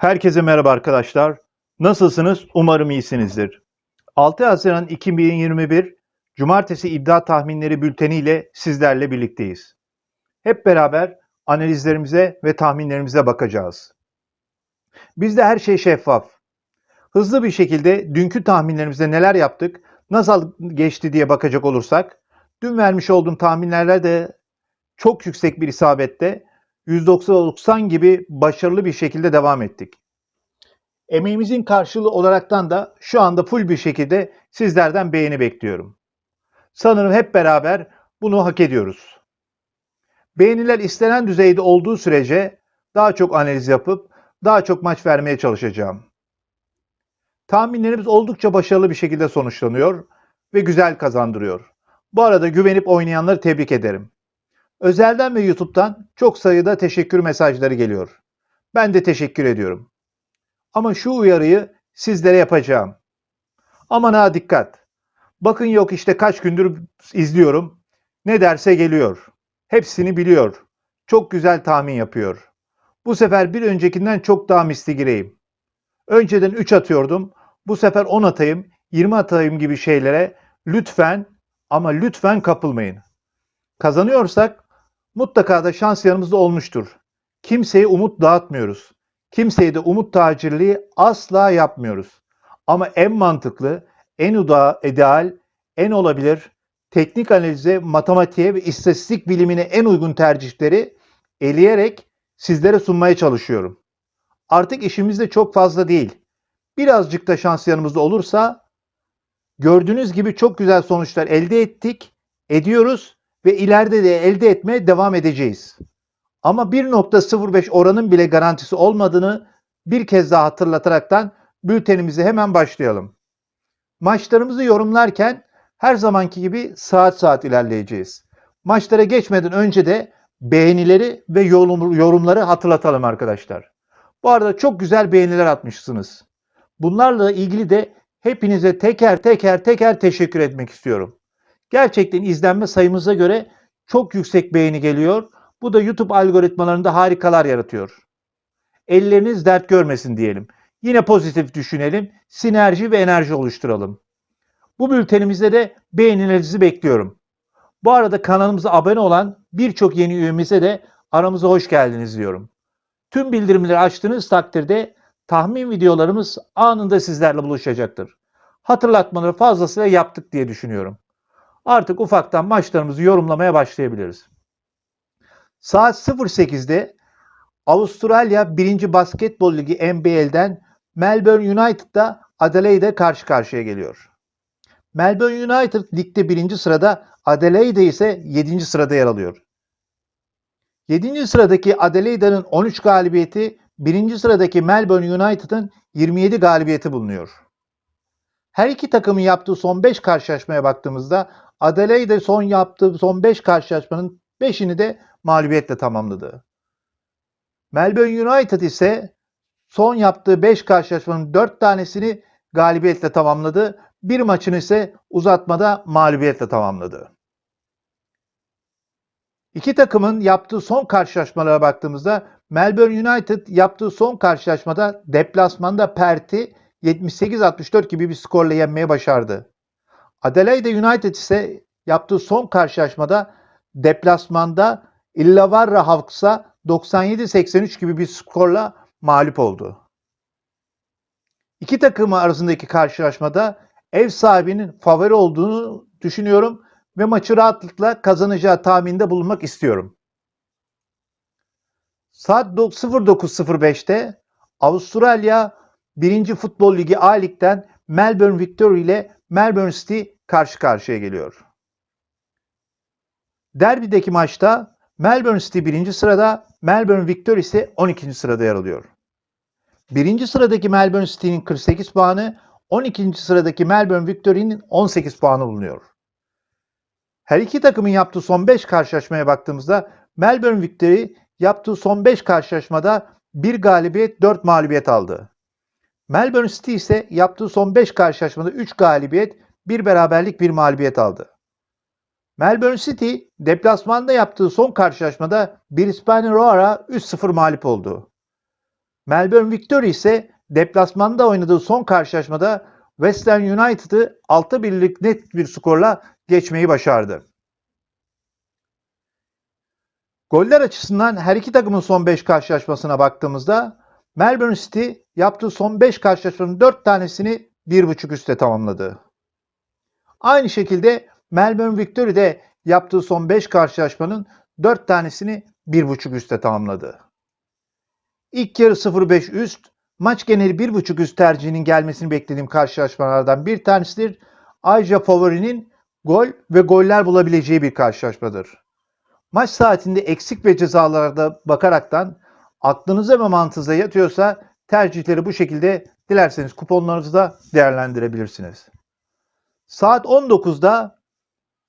Herkese merhaba arkadaşlar. Nasılsınız? Umarım iyisinizdir. 6 Haziran 2021 Cumartesi iddia tahminleri bülteni ile sizlerle birlikteyiz. Hep beraber analizlerimize ve tahminlerimize bakacağız. Bizde her şey şeffaf. Hızlı bir şekilde dünkü tahminlerimizde neler yaptık, nasıl geçti diye bakacak olursak, dün vermiş olduğum tahminlerle de çok yüksek bir isabette %90 gibi başarılı bir şekilde devam ettik. Emeğimizin karşılığı olaraktan da şu anda full bir şekilde sizlerden beğeni bekliyorum. Sanırım hep beraber bunu hak ediyoruz. Beğeniler istenen düzeyde olduğu sürece daha çok analiz yapıp daha çok maç vermeye çalışacağım. Tahminlerimiz oldukça başarılı bir şekilde sonuçlanıyor ve güzel kazandırıyor. Bu arada güvenip oynayanları tebrik ederim. Özelden ve YouTube'dan çok sayıda teşekkür mesajları geliyor. Ben de teşekkür ediyorum. Ama şu uyarıyı sizlere yapacağım. Aman ha dikkat. Bakın yok işte kaç gündür izliyorum. Ne derse geliyor. Hepsini biliyor. Çok güzel tahmin yapıyor. Bu sefer bir öncekinden çok daha misli gireyim. Önceden 3 atıyordum. Bu sefer 10 atayım, 20 atayım gibi şeylere lütfen ama lütfen kapılmayın. Kazanıyorsak mutlaka da şans yanımızda olmuştur. Kimseye umut dağıtmıyoruz. Kimseye de umut tacirliği asla yapmıyoruz. Ama en mantıklı, en uda, ideal, en olabilir, teknik analize, matematiğe ve istatistik bilimine en uygun tercihleri eleyerek sizlere sunmaya çalışıyorum. Artık işimiz de çok fazla değil. Birazcık da şans yanımızda olursa gördüğünüz gibi çok güzel sonuçlar elde ettik, ediyoruz ve ileride de elde etmeye devam edeceğiz. Ama 1.05 oranın bile garantisi olmadığını bir kez daha hatırlataraktan bültenimize hemen başlayalım. Maçlarımızı yorumlarken her zamanki gibi saat saat ilerleyeceğiz. Maçlara geçmeden önce de beğenileri ve yorum, yorumları hatırlatalım arkadaşlar. Bu arada çok güzel beğeniler atmışsınız. Bunlarla ilgili de hepinize teker teker teker teşekkür etmek istiyorum. Gerçekten izlenme sayımıza göre çok yüksek beğeni geliyor. Bu da YouTube algoritmalarında harikalar yaratıyor. Elleriniz dert görmesin diyelim. Yine pozitif düşünelim, sinerji ve enerji oluşturalım. Bu bültenimizde de beğenilerinizi bekliyorum. Bu arada kanalımıza abone olan birçok yeni üyemize de aramıza hoş geldiniz diyorum. Tüm bildirimleri açtığınız takdirde tahmin videolarımız anında sizlerle buluşacaktır. Hatırlatmaları fazlasıyla yaptık diye düşünüyorum. Artık ufaktan maçlarımızı yorumlamaya başlayabiliriz. Saat 08'de Avustralya 1. Basketbol Ligi NBL'den Melbourne United'da Adelaide'e karşı karşıya geliyor. Melbourne United ligde 1. sırada, Adelaide ise 7. sırada yer alıyor. 7. sıradaki Adelaide'nin 13 galibiyeti, 1. sıradaki Melbourne United'ın 27 galibiyeti bulunuyor. Her iki takımın yaptığı son 5 karşılaşmaya baktığımızda Adelaide son yaptığı son 5 karşılaşmanın 5'ini de mağlubiyetle tamamladı. Melbourne United ise son yaptığı 5 karşılaşmanın 4 tanesini galibiyetle tamamladı. Bir maçını ise uzatmada mağlubiyetle tamamladı. İki takımın yaptığı son karşılaşmalara baktığımızda Melbourne United yaptığı son karşılaşmada deplasmanda Perth'i 78-64 gibi bir skorla yenmeye başardı. Adelaide United ise yaptığı son karşılaşmada deplasmanda Illawarra Hawks'a 97-83 gibi bir skorla mağlup oldu. İki takım arasındaki karşılaşmada ev sahibinin favori olduğunu düşünüyorum ve maçı rahatlıkla kazanacağı tahminde bulunmak istiyorum. Saat 09.05'te Avustralya 1. Futbol Ligi A Lig'den Melbourne Victory ile Melbourne City karşı karşıya geliyor. Derbideki maçta Melbourne City 1. sırada, Melbourne Victory ise 12. sırada yer alıyor. 1. sıradaki Melbourne City'nin 48 puanı, 12. sıradaki Melbourne Victory'nin 18 puanı bulunuyor. Her iki takımın yaptığı son 5 karşılaşmaya baktığımızda Melbourne Victory yaptığı son 5 karşılaşmada 1 galibiyet 4 mağlubiyet aldı. Melbourne City ise yaptığı son 5 karşılaşmada 3 galibiyet, 1 beraberlik, 1 mağlubiyet aldı. Melbourne City deplasmanda yaptığı son karşılaşmada Brisbane Roar'a 3-0 mağlup oldu. Melbourne Victory ise deplasmanda oynadığı son karşılaşmada Western United'ı 6 birlik net bir skorla geçmeyi başardı. Goller açısından her iki takımın son 5 karşılaşmasına baktığımızda Melbourne City yaptığı son 5 karşılaşmanın 4 tanesini 1.5 üste tamamladı. Aynı şekilde Melbourne Victory de yaptığı son 5 karşılaşmanın 4 tanesini 1.5 üste tamamladı. İlk yarı 0.5 üst, maç geneli 1.5 üst tercihinin gelmesini beklediğim karşılaşmalardan bir tanesidir. Ayrıca favorinin gol ve goller bulabileceği bir karşılaşmadır. Maç saatinde eksik ve cezalarda bakaraktan aklınıza ve mantığınıza yatıyorsa tercihleri bu şekilde dilerseniz kuponlarınızda değerlendirebilirsiniz. Saat 19'da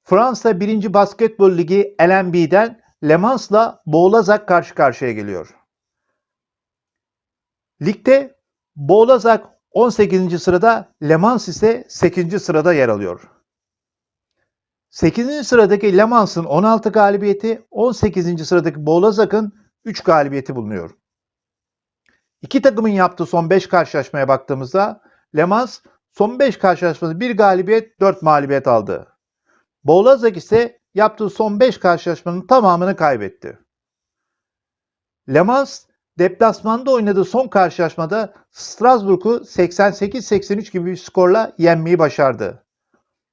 Fransa 1. Basketbol Ligi LNB'den Le Mans'la Boğlazak karşı karşıya geliyor. Ligde Boğlazak 18. sırada, Le Mans ise 8. sırada yer alıyor. 8. sıradaki Le Mans'ın 16 galibiyeti, 18. sıradaki Boğlazak'ın 3 galibiyeti bulunuyor. İki takımın yaptığı son 5 karşılaşmaya baktığımızda Le Mans son 5 karşılaşması 1 galibiyet 4 mağlubiyet aldı. Boğlazak ise yaptığı son 5 karşılaşmanın tamamını kaybetti. Le Mans deplasmanda oynadığı son karşılaşmada Strasbourg'u 88-83 gibi bir skorla yenmeyi başardı.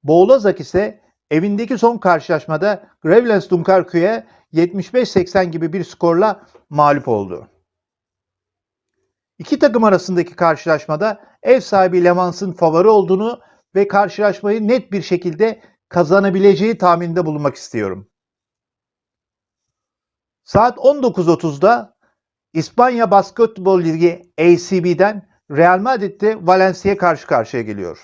Boğlazak ise evindeki son karşılaşmada Gravelines Dunkerque'ye 75-80 gibi bir skorla mağlup oldu. İki takım arasındaki karşılaşmada ev sahibi Le Mans'ın favori olduğunu ve karşılaşmayı net bir şekilde kazanabileceği tahminde bulunmak istiyorum. Saat 19.30'da İspanya Basketbol Ligi ACB'den Real Madrid'de Valencia karşı karşıya geliyor.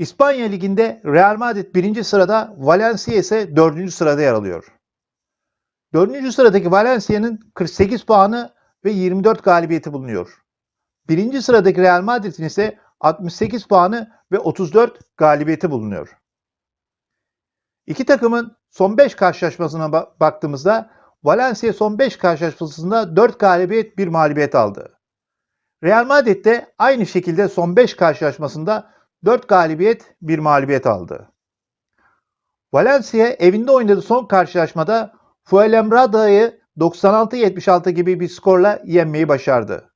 İspanya Ligi'nde Real Madrid 1. sırada, Valencia ise 4. sırada yer alıyor. 4. sıradaki Valencia'nın 48 puanı ve 24 galibiyeti bulunuyor. 1. sıradaki Real Madrid'in ise 68 puanı ve 34 galibiyeti bulunuyor. İki takımın son 5 karşılaşmasına ba- baktığımızda Valencia son 5 karşılaşmasında 4 galibiyet 1 mağlubiyet aldı. Real Madrid de aynı şekilde son 5 karşılaşmasında 4 galibiyet 1 mağlubiyet aldı. Valencia evinde oynadığı son karşılaşmada Fuenlabrada'yı 96-76 gibi bir skorla yenmeyi başardı.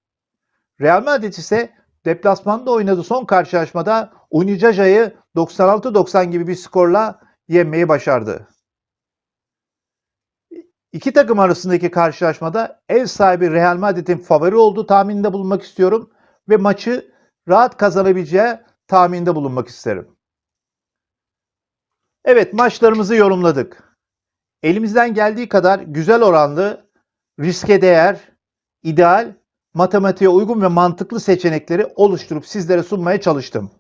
Real Madrid ise deplasmanda oynadığı son karşılaşmada Unicaja'yı 96-90 gibi bir skorla yenmeyi başardı. İki takım arasındaki karşılaşmada ev sahibi Real Madrid'in favori olduğu tahmininde bulunmak istiyorum ve maçı rahat kazanabileceği tahminde bulunmak isterim. Evet maçlarımızı yorumladık. Elimizden geldiği kadar güzel oranlı, riske değer, ideal, matematiğe uygun ve mantıklı seçenekleri oluşturup sizlere sunmaya çalıştım.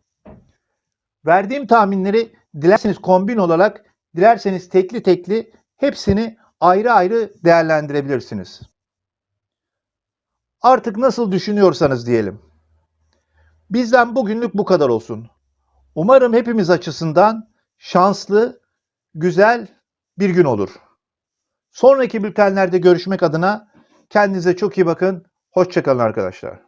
Verdiğim tahminleri dilerseniz kombin olarak, dilerseniz tekli tekli hepsini ayrı ayrı değerlendirebilirsiniz. Artık nasıl düşünüyorsanız diyelim. Bizden bugünlük bu kadar olsun. Umarım hepimiz açısından şanslı, güzel bir gün olur. Sonraki bültenlerde görüşmek adına kendinize çok iyi bakın. Hoşçakalın arkadaşlar.